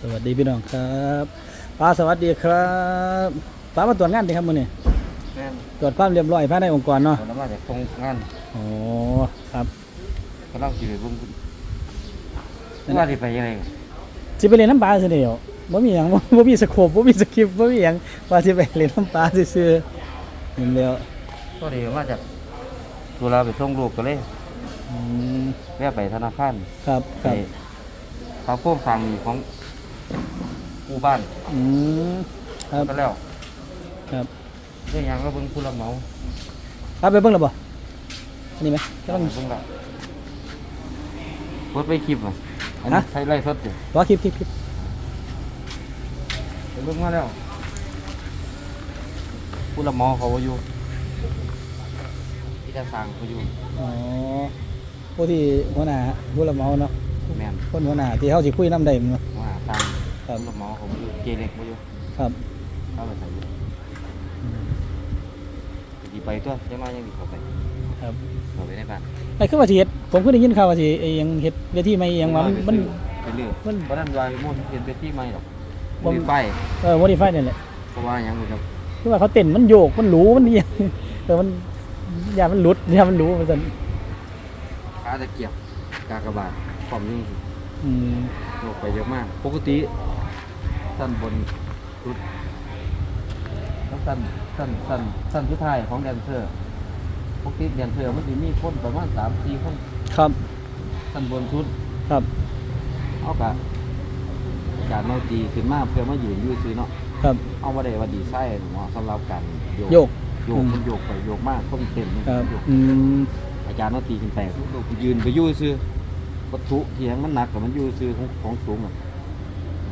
สวัสดีพี่น้องครับป้าสวัสดีครับป้ามาตรวจงานดีครับมื้อนี้แม่นตรวจความเรียบร้อยภายในองค์กรเนาะผลมาจากโครงงานโอ้ครับกำลังสิไปเบิ่งคุณว่าสิไปยังไงสิไปเรียนน้ำปลาซื่อเดียวบ่มีหยังบ่บ่มีสโคปบ่มีสคริปต์บ่มีหยังว่าสิไปเรียนน้ำปลาซื่อๆนี่แล้วก็ดีมาจากตุลาไปส่งลูกก็เลยอืม แวะไปธนาคารครับคไปรับ เขาโค้งสั่งของ ผู้บ้านอืมครับก็แล้วครับเรื่องหยังก็เบิ่งผู้รับเหมาครับไปเบิ่งแล้วบ่อันนี้ไหมกำลังเบิ่งละโพสต์ไปคลิปอะอันนี้ฮะใช้ไล่สดอยู่ว่าคลิปคลิปคลิปไปเบิ่งมาแล้วผู้รับเหมาเขาบ่อยู่ที่จะสั่งเขาอยู่อ๋อผู้ที่หัวหน้าผู้รับเหมาเนาะแม่นคนหัวหน้าที่เฮาสิคุยนำได้เนาะว่าสั่ง ครับผู้รับเหมาเขาบ่อยู่เจเล็กบ่อยู่ครับเข้าไปใส่อยู่อืมดีไปตัวจะมายังดีเข้าไปครับเข้าไปในบ้านไอ้คือว่าสิเฮ็ดผมก็ได้ยินข่าวว่าสิไอ้หยังเฮ็ดเวทีใหม่อิหยังว่ามันมันไปเรื่อยมันเพราะนั้นวายมุ่นเห็นไปที่ไม่หรอกบ่มีไฟเออ modify นี่แหละเพราะว่าหยังบ่ครับคือว่าเขาเต้นมันโยกมันหรูมันเอียงเออมันอย่ามันหลุดอย่ามันหรูมันซั่นขาตะเกียบกากบาทพร้อมยิ่งอืมโยกไปเยอะมาก ปกติ สั้นบนสุดต้องสั้นสั้นสั้นสั้นสุดท้ายของแดนเซอร์ปกติแดนเซอร์มันจะมีคนประมาณ3 4คนครับสั้นบนสุดครับเอากะจากเนาตีขึ้นมาเพื่อมายืนอยู่ซื้อเนาะครับ เอาบ่ได้ว่าดีไซน์เนาะสำหรับการโยกโยกโยกมันโยกไปโยกมากต้องเต็มครับโยกอืมอาจารย์ต้องตีขึ้นไปยืนไปอยู่ซื้อวัตถุที่ให้มันหนักกับมันอยู่ซื้อของของสูงอะมัน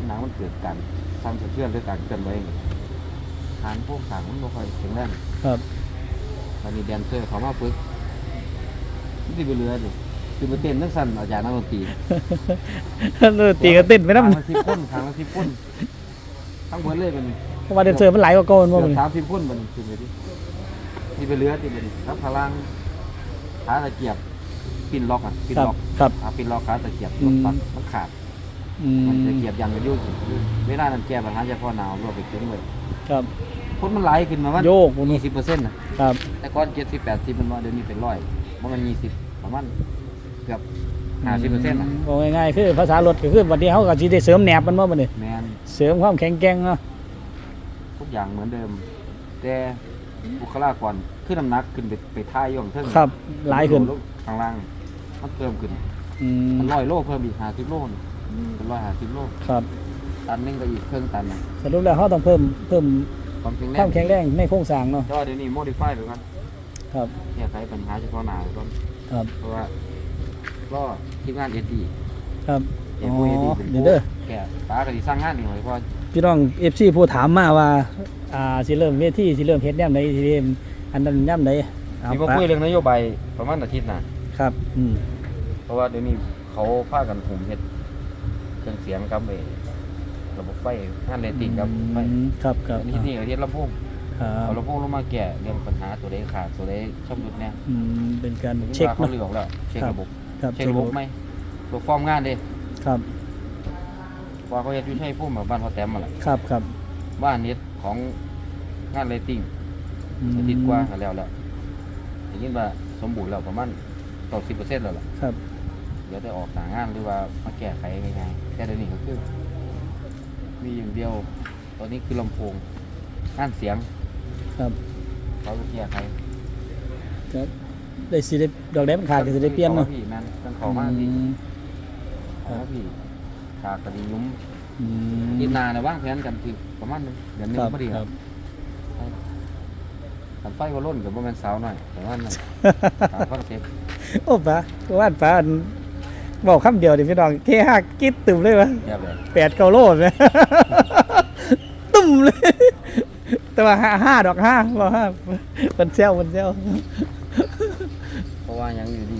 หนักมันเกิดการสั่นสะเทือนหรือการเคลื่อนไหวฐานพวกต่างมันบ่ค่อยแข็งแรงครับตอนนี้แดนเซอร์เขามาฝึกมันสิไปเรือดิคือมาเต้นทั้งสั่นอาจารย์นักดนตรีเออตีกันเต้นไปนำทางละสิบคนทางละสิบคนทั้งหมดเลยเป็นเพราะว่าแดนเซอร์มันหลายกว่าเก่าแม่นบ่เกือมื้อบนี้สามสิบคนมันขึ้นไปดิที่ไปเรือที่เป็นรับพลังขาตะเกียบปินล็อกอะปินครับล็อกครับอาปินล็อกขาตะเกียบอืมันมปัดมันขาด อืมมันตะเกียบยังกันยุ่งเวลานั้นแก้ปัญหาเฉพาะหนาวรวไปถึงเลยครับ คนมันไหลายขึ้นมาว่าโยกบ่มียี่สิบเปอร์เซ็นต์นะครับ แต่ก่อนเจ็ดสิบแปดสิบมันว่าเดี๋ยวนี้เป็นร้อยมันมันยี่สิบประมาณเกือบห้าสิบเปอร์เซ็นต์นะบอกง่ายๆคือภาษารถก็คือวันนี้เฮาก็สิได้เสริมแหนบมันบ่มื้อนี้แมนเสริมความแข็งแกร่งเนาะทุกอย่างเหมือนเดิม แต่บุคลากรขึ้นน้ำหนักขึ้นไปไปท่ายย่องเทิงครับหลายขึ้นข้างล่างมันเพิ่มขึ้นอืมมันร้อยโลเพิ่มอีกห้าสิบโลนี่เป็น ร้อยห้าสิบโลครับตันหนึงก็อีกเครื่องตันนะสรุปแล้วเฮาต้องเพิ่มเพิ่มความแข็งแรความงแข็งแรงในโครงสร้างเนาะ แต่ว่าเดี๋ยวนี้โมดิฟายไปก่อนครับ แก้ไขปัญหาเฉพาะหน้าไปก่อนครับเพราะว่าก็ทีมงานเอดีครับ เออ๋อฟูเอดีเป็นเดี๋ยวผู้เด้อ แก่ตาก็สิสร้างงานนี่ไว้เพราะว่าพี่น้อง FC ผู้ถามมาว่าอ่าสิเริ่มเวทีสิเริ่มเฮ็ดยามใดสิเริ่มอันนั้นยามใดเอามีมาปะคุยเรื่องนโยบายประมาณอาทิตย์หน่ะ ครับอืมเพราะว่าเดี๋ยวนี้เขาพากันหุ่มเฮ็ด เครื่องเสียงกับไอ้ระบบไฟงานเรตติ้งกับไฟอืมครับครับอันนี้นี่ก็เฮ็ดลำโพงครัเอาบลำโพงลงมาแก้เรื่องปัญหาตัวใดขาดตัวใดชำรุดแน่อืมเป็นการเช็เช็คคเขาเนาะ เลือกแล้วเช็คครับ ระบบครับเช็คระบบไหมตัวฟอร์มงานเด้ครับว่าเขาเฮ็ดอยู่ใช่พุ่มแบบบ้านเขาแต้มมาล่ะครับครับบ้านเฮ็ดของงานเรตติ้งอืมอาทิตย์กว่าก็แล้วแล้วได้ยินว่าสมบูรณ์แล้วประมาณ90%แล้วล่ะครับ เดี๋ยวได้ออกหางานหรือว่ามาแก้ไขง่ายๆแต่เดี๋ยวนี้ก็คือ มีอย่างเดียว ตอนนี้คือลำโพงงานเสียงครับเขาจะแก้ไขครับได้สิได้ดอกแดงมันขาดก็สิได้เปลี่ยนเนาะขอพี่แม่นต้องขอมาพี่อืมขอมาพี่ขาดกระดิ่งยุ้มอืม ยินนาเนี่ยว่างแผนกันคือประมาณนึงเดือนหนึงครับพอดีคครัรับบขันไฟว่าล้นกับโมเมนสาวหน่อยแต่ว่านั่นตามคอนเซ็ปต์ โอ้ปะว่านปะอัน บอกคำเดียวดิพี่น้องเทหักกิดตุ่มเลยวะแบบเลยแปดเกาโลดเลย ตุ่มเลย แต่ว่าห้าห้าดอกห้าบอกห้ามันเซลมันเซลเพราะว่ายังอยู่ดี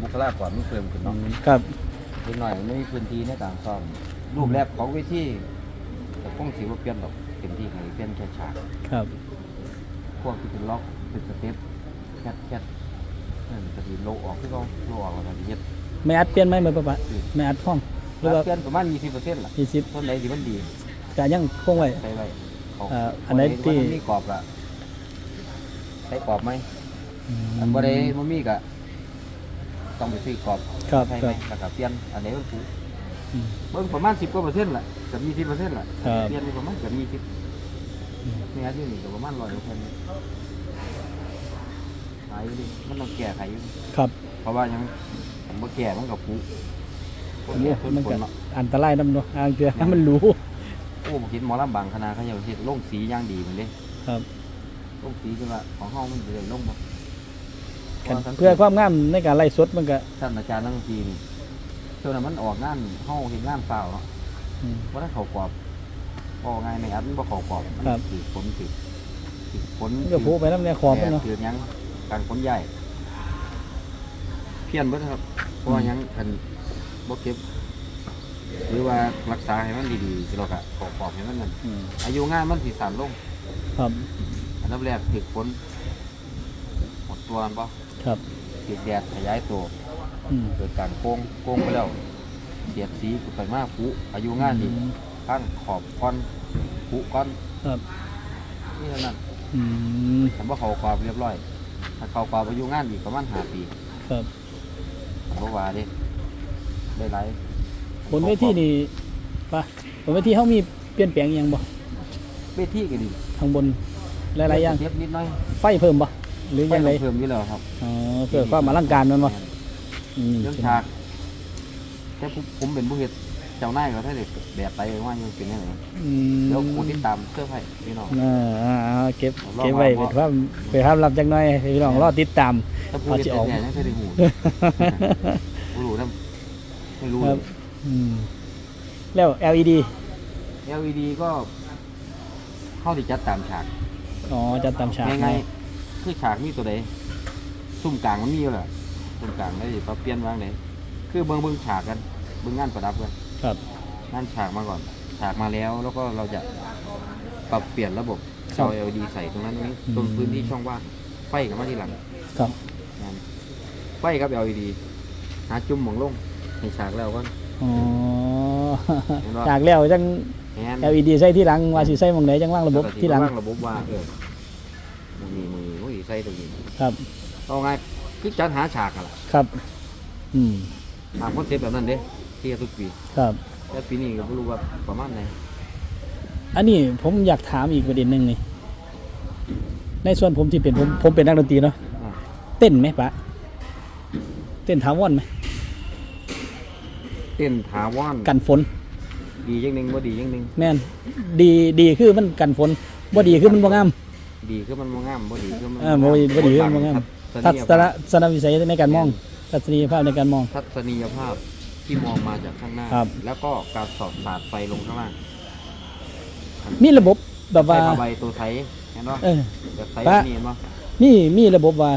บุคลากรมันเพิ่มขึ้นเนาะครับนิดหน่อยมันไม่มีพื้นที่ในการซ่อมรูปแบบของเวทีแต่คงสีว่าเปลี่ยนหรอกเต็มที่ให้เปลี่ยนแค่ฉากครับ พวกที่เป็นล็อกเป็นสเต็ปแคทแคทเออจะดีโลออกคือเขาโลออกแล้วก็สิเฮ็ด ไม่อัดเปลี่ยนไหมเมื่อปะปะไม่อัดห้องเรือว่าเปลี่ยนประมาณ20%ล่ะยี่สิบต้นไหนที่มันดีก็ยังคงไว้ใส่ไว้เขาอ่าอันไหนที่ว่ามันมีกรอบละใส่กรอบไหมอันบ่ได้บ่มีก็ต้องไปซื้อกรอบครับใช่คไหมรับแล้วก็เปลี่ยนอันไหนมันถูกอืมเบิ่งประมาณ10กว่าเปอร์เซ็นต์ล่ะกับ20เปอร์เซ็นต์ล่ะครับเปลี่ยนไปประมาณกับอืม20เนี่ยอยู่นี่ก็ประมาณ100เปอร์เซ็นต์หายอยู่ดิมันต้องแก้ไขอยู่ครับ เพราะว่ายัง ผมบ่แก้มันก็ผุอันนี้ทนมันฝก็นเนาะอันตรายนำเนาะอ่างเกลือให้มันรู้โอ้บ่คิดหมอลำบางคณะเขาจะเฮ็ดลงสีอย่างดีมันเด้ครับลงสีคือว่าของเฮามันสิได้ลงบ่กันเพื่อความงามในการไล่สดมันก็ท่านอาจารย์นักดนตรีนี่ช่วงนั้นมันออกงานเฮาเฮ็ดงานเปล่าเนาะอืมบ่ได้เข้ากรอบพอไงในอัดมันบ่เข้ากรอบมันครับถือฝนถือถือฝนมันก็ผูไปน้ำในขอบมันเนาะถือหยังการขนย้ายเพี้ยนเบิดครับเพราะว่าหยังคันบ่เก็บ หรือว่ารักษาให้มันดีๆสิเราก็ขอกรอบให้มันนั่นอืมอายุงานมันสิสั้นลง ครับอันดับแรกถือฝนหมดตัวมันบ่ครับถือแดดขยายตัวอืมเกิดการโกงโกงไปแล้วเสียดสีไปมากผูอายุงานดีข้างขอบก้อนผูก้อนครับนี่เท่านั้นอืมผมว่าเขากรอบเรียบร้อย ถ้าเขากรอบอายุงานอีกประมาณห้าปี ครับ ผมก็ว่าเด้ได้หลายบนเวทีนี่ปะบนเวทีเขามีเปลี่ยนแปลงอิหยังบ่เวทีก็ดีข้างบนหลายๆอย่าง เทียบนิดหน้อยไฟเพิ่มบ่หรือยังไงฟเพิ่มอยู่แล้วครับอ๋อเพื่อความอลังการมันบ่อืมเรื่องฉากแค่ผมผมเป็นผู้เฮ็ด เจ้านายก็ได้เลยแบบไปว่ายังเป็นยังไงอืมแล้วคนที่ตามเสื้อผ้าพี่น้อง อ่าอ่าอ่าเก็บลองเก็บไว้มาเป็นความเป็นความลับจักหน่อยให้พี่น้องรอติดตาม ถ้าผู้เฮ็ดเอาสิออกแต่ยังไม่ได้หูไม่รู้นะไม่รู้คเลรับยอืมแล้ว LED LED ก็เข้าที่จัดตามฉากอ๋อจัดตามฉากยังไงคือฉากมีตัวใดซุ่มกลางมันมีอยู่แหละซุ่มกลางได้ปรับเปลี่ยนวางไหนคือเบิ่งเบิ่งฉากกันเบิ่งงานประดับกัน ครับงานฉากมาก่อน ฉากมาแล้วแล้วก็เราจะปรับเปลี่ยนระบบจอ LED ใส่ตรงนั้นตรงนี้ตรงพื้นที่ช่องว่างไฟกับมาทีหลังครับงานไฟกับ LED หาจุ่มหมองลงให้ฉากแล้วก่อนอ๋อเห็นบ่จากแล้วจัง แอน LED ใส่ที่หลังว่าสิใส่หม่องไหนจังวางระบบที่หลังวางระบบว่าเออมือนี้มือนี้มือนี้ใส่ตรงนี้ครับ เอาไงคือจัดหาฉากอะล่ะครับ อืมตามคอนเซ็ปต์แบบนั้นเด้ ที่ทุกปีครับ แต่ปีนี้ก็ไม่รู้ว่าประมาณไหนอันนี้ผมอยากถามอีกประเด็นหนึ่งนี่ในส่วนผมที่เป็นผมผมเป็นนักดนตรีเนาะอะเต้นไหมปะเต้นถาวรไหมเต้นถาวรกันฝน ดีอย่างหนึ่งบ่ดีอย่างหนึ่งแม่นดีดีคือมันกันฝนบ่ดีคือมันบ่งาม ดีคือมันบ่งามบ่ดีคือมันอ่าบ่ดีบ่ดีคือมันบ่งาม ทัศนทัศนวิสัยในการมองทัศนียภาพในการมอง ทัศนียภาพ ที่มองมาจากข้างหน้า ครับ แล้วก็การสอดสาดไฟลงข้างล่างมีระบบแบบไฟว่าผ้าใบตัวไทยเห็นป่ะเออ แบบไทยปะนี่เห็นป่ะมีมีระบบว่า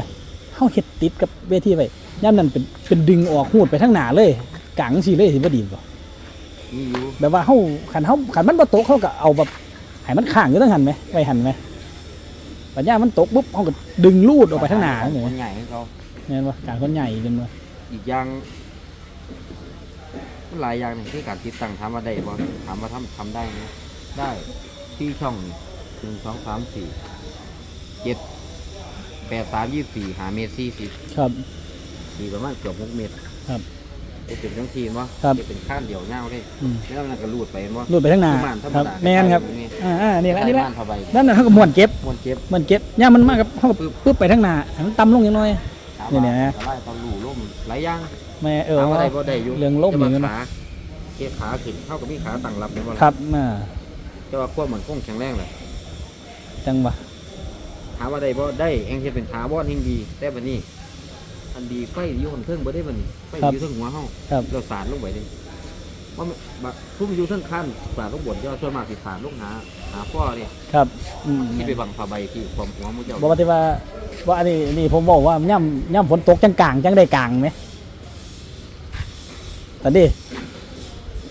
เฮาเฮ็ดติดกับเวทีไว้ยามนั้นเป็นเป็นดึงออกหูดไปทางหน้าเลยกลางสิเลยสิบ่ดีบ่มีอยู่แบบว่าเฮาคันเฮาคันมันบ่ตกเฮาก็เอาแบบให้มันข้างอยู่ทางหันไหมไว้หันไหมปัญญามมันตกปุ๊บเฮาก็ดึงลูดออกไปทางหน้าจังคซี่นใหญ่ให้เขาแม่นบ่การคนใหญ่กันบ่อีกอย่างมัน หลายอย่างนี่ที่การติดตั้งถามว่าได้บ่ถามว่าทำทำได้ไหมได้ที่ช่องหนึ่งสองสามสี่เจ็ดแปดสามยี่สิบสี่หาเมตรสี่สิบครับ สี่ประมาณเกือบหกเมตรครับจะเป็นทั้งทีมวะครับจะเป็นข้านเดี่ยวเงาได้อืม แล้วมันก็รูดไปวะลูดไปทางหน้าบ้านธรรมครับดาแม่นครับนี่อ่าอ่านี่ละนี่ละบ้านผ้าใบนั่นน่ะเฮาก็ม้วนเก็บม้วนเจ็บม้วนเก็บย่ามมันมากับเฮาก็ปึ๊บไปทางหน้าให้มันต่ำลงจังหน่อยถามนี่ว่าเนี่ยอะไรตอนรูล่มหลายอย่าง แม่เออถามว่าได้บ่ได้อยู่เรื่องล่มแต่อย่างว่านั้นขาเก็บขาขึ้นเท่ากับมีขาตั้งรับเลยว่าครับอ่าแต่ว่าควบเหมือนคงแข็งแรงเลยจังหวะถามว่าได้บ่ได้เองจะเป็นถาวรเฮงดี แต่บัดนี้ อันดีไฟอยู่ข้างเทิงบ่ได้บัดนี้ไฟอยู่เทิงหัวเฮาครับเราสารลงไปดิว่ามันบัดทุกอยู่เทิงขั้นสารลงบนย่อส่วนมากสิสารลงหาหาข้อเนี่ยครับอืมที่ไปบังผ้าใบที่ความหัวมุเจ้าบอกว่าที่ว่าว่าอันนี้นี่ผมบอกว่าย่ำย่ำฝนตกจังกลางจังได้กลางไหม ตอนนี้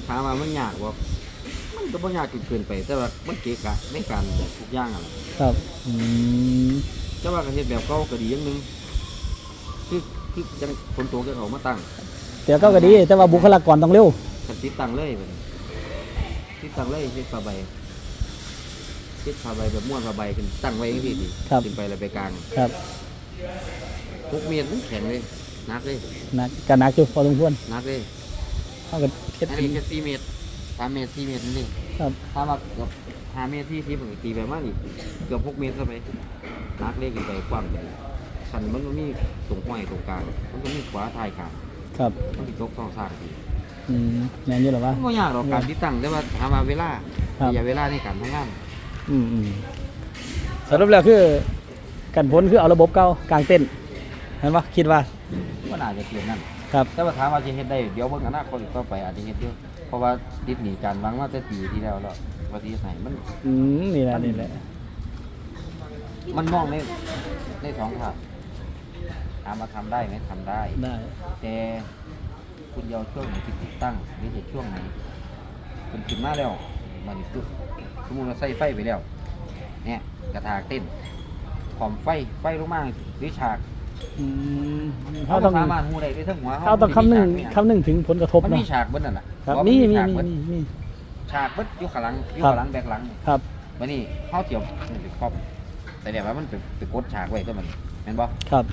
ถามว่ามันยากบ่มันก็บ่ยากจนเกินไป แต่ว่ามันเกะกะในการทุกอย่างอะครับอืมแต่ว่าก็เฮ็ดแบบเก่าก็ดีอย่างหนึงคือคือจังฝนตกจะเอามาตั้งแต่ก็ก็ดี แต่ว่าบุคลากรต้องเร็วแกันติดตั้งเลยบัดนี้ติดตั้งเลยติดผ้าใบติดผ้าใบแบบม้วนผ้าใบขึ้นตั้งไว้อย่างที่ดีครับขึ้นไปแล้วไปกลางครับพกเมียนมันแข็งเลยหนักเลยหนักก็หนักอยู่พอสมควรหนักเลย เฮาก็เฮ็ดอันอีนี้กแค่สี่เมตรสามเมตรสี่เมตรนี่ครับถ้าว่าเกือบห้าเมตรที่ที่ผมตีไปมากอีกเกือบหกเมตรเข้าไปหนักเลยขึ้นไปกว้างไปสันมันก็มีตรงห้อยตรงกลางมันก็มีขวาท้ายขาดครับมันมียกต้องสร้างทีอืมแม่นอยู่หรอวะไม่ยากหรอกการที่ตั้งแต่ว่าถามว่าเวลาครับระยะเวลาในการทำงานอืมอืมสรุปแล้วคือกันผลคือเอาระบบเก่ากลางเต้นท์เห็นปะคิดว่าก็น่าจะเปลี่ยนนั่น ครับ แต่ว่าถามว่าจะเฮ็ดได้เดี๋ยวเบิ่งอนาคตอีกต่อไปอาจจะเฮ็ดเยอะเพราะว่าติดหนีการวางมาแต่ปีที่แล้วแล้วว่าที่ไหนมัน อืมนี่แหละนี่แหละมันมองในในสองทางถามมาทำได้ไหมทำได้ ได้ แต่คุณยาวช่วงไหนที่ติดตั้งหรือจะช่วงไหนคุณขึ้นมาแล้วมันคือสมมติว่าใส่ไฟไปแล้วเนี่ยกระถางเต้นขอมไฟไฟลงมาหรือฉาก อืมเขาเขาต้องสามารถหูได้ด้วยทั้งหัวเขาต้องคำนึงมีฉากคำนึงถึงผลกระทบมันเนาะมีฉากเบิ้นั่นน่ะครับอกมีว่ามีฉากมีเบิ้มีมี ฉากเบิ้อยู่ข้างหลังอยู่ครับข้างหลังแบกหลังนี่ครับ วันนี้เขาเจียวนี่เป็นครอบแต่เดี๋ยวว่ามันเป็นเป็นกดฉากไว้ก็มันเห็นบ่ครับ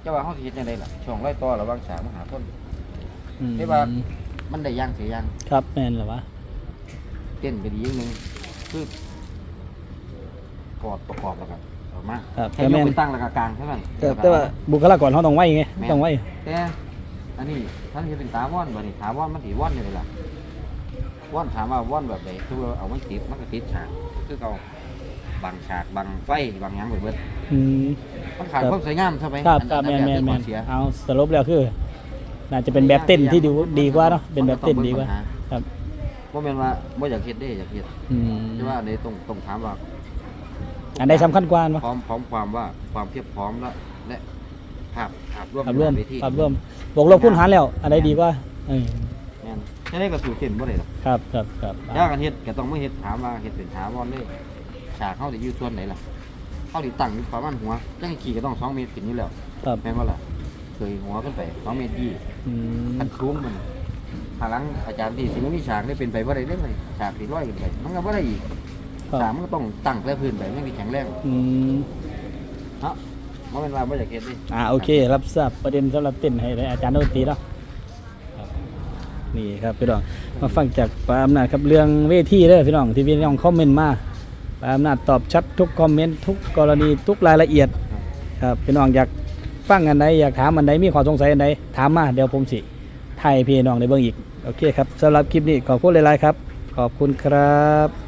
เจ้าว่าเขาสิเฮ็ดยังไงล่ะช่วงร้อยต่อระหว่างฉากมหาต้น อืมเรียกว่า มันได้ย่างเสียย่างครับแม่นเหรอวะเต้นก็ดีอย่างหนึงคือประกอบประกอบแล้วกัน ออกมาครับแค่แต่ยแม่กนไปตั้งแล้วก็กลางเท่านั้นแต่แต่ว่าบุคลากรเขาต้องไว้ไงแม่นต้องไว้แต่อันนี้ท่านจะเป็นตาว่อนบ่นี่ถามว่อนมันสิว่อนอยู่เลยล่ะว่อนถามว่าว่อนแบบไหนคือว่าเอามันติดมันก็ติดฉากคือเขาบังฉากบังไฟบังหยังไปเบิดอืมมันขาดครับความสวยงามใช่ไหมครับอัครับแมนแมนแมอันเสียเอาสรุปแล้วคือ น่าจะเป็นแบบเต้นที่ดีดีกว่าเนาะเป็นแบบเต้นดีกว่า ครับว่าแม่นว่าบ่อยากเฮ็ดได้อยากเฮ็ด อืมแต่ว่าอันนี้ต้องต้องถามว่า อันใดสำคัญกว่าเนาะพร้อมพร้อมความว่าความเพียบพร้อมและและภาพภาพร่วมภาพร่วมเวทีภาพร่วมบวกลบคูณหารแล้วอันใดดีกว่าเออแม่นแค่นี้ก็สู่เต้นบ่ได้หรอกครับครับครับยากกันเฮ็ดก็ต้องไม่เฮ็ดถามว่าเฮ็ดเป็นถาวรเลยฉากเฮาสิอยู่ส่วนไหนล่ะเฮาสิตั้งอยู่ประมาณหัวจังขี่ก็ต้อง2เมตรขึ้นอยู่แล้วครับแม่นบ่ล่ะเคยหัวขึ้นไป2เมตรยี่ อืมคันสูงมันหาหลังอาจารย์ที่สิมันมีฉากได้เป็นไปบ่ได้เด้ไหมฉากสิร้อยขึ้นไปมันก็บ่ได้อีก ครับฉากมันก็ต้องตั้งแต่พื้นไปมันสิแข็งแรงอืมเนาะบ่แม่นว่าบ่อยากเฮ็ดดิอ่าโอเค รับทราบประเด็นสำหรับเต้นให้อาจารย์ดนตรีเนาะครับนี่ครับพี่น้องมาฟังจากปาอำนาจครับเรื่องเวทีเด้อพี่น้องที่พี่น้องคอมเมนต์มาปาอำนาจตอบชัดทุกคอมเมนต์ทุกกรณีทุกรายละเอียดครับพี่น้องอยากฟังอันใดอยากถามอันใดมีข้อสงสัยอันใดถามมาเดี๋ยวผมสิไทยพี่น้องในเบื้องอีกโอเคครับสำหรับคลิปนี้ขอบคุณหลายๆครับ ขอบคุณครับ